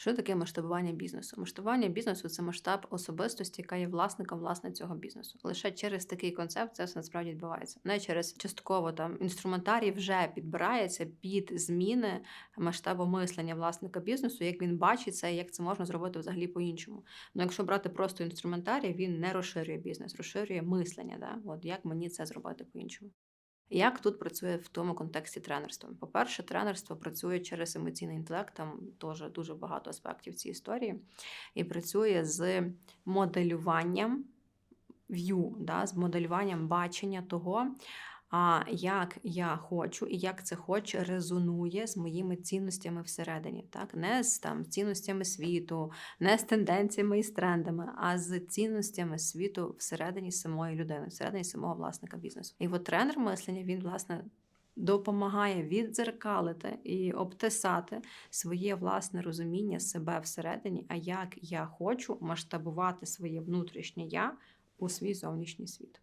Що таке масштабування бізнесу? Масштабування бізнесу це масштаб особистості, яка є власником власне цього бізнесу. Лише через такий концепт це все насправді відбувається. Не через частково там інструментарій вже підбирається під зміни масштабу мислення власника бізнесу, як він бачить це, і як це можна зробити взагалі по-іншому. Ну, якщо брати просто інструментарій, він не розширює бізнес, розширює мислення. Да? От як мені це зробити по-іншому. Як тут працює в тому контексті тренерство? По-перше, тренерство працює через емоційний інтелект, там теж дуже багато аспектів цієї історії, і працює з моделюванням view, да, з моделюванням бачення того, а як я хочу і як це хоче резонує з моїми цінностями всередині. Так? Не з там, цінностями світу, не з тенденціями і з трендами, а з цінностями світу всередині самої людини, всередині самого власника бізнесу. І от тренер мислення він, власне, допомагає віддзеркалити і обтесати своє власне розуміння себе всередині, а як я хочу масштабувати своє внутрішнє я у свій зовнішній світ.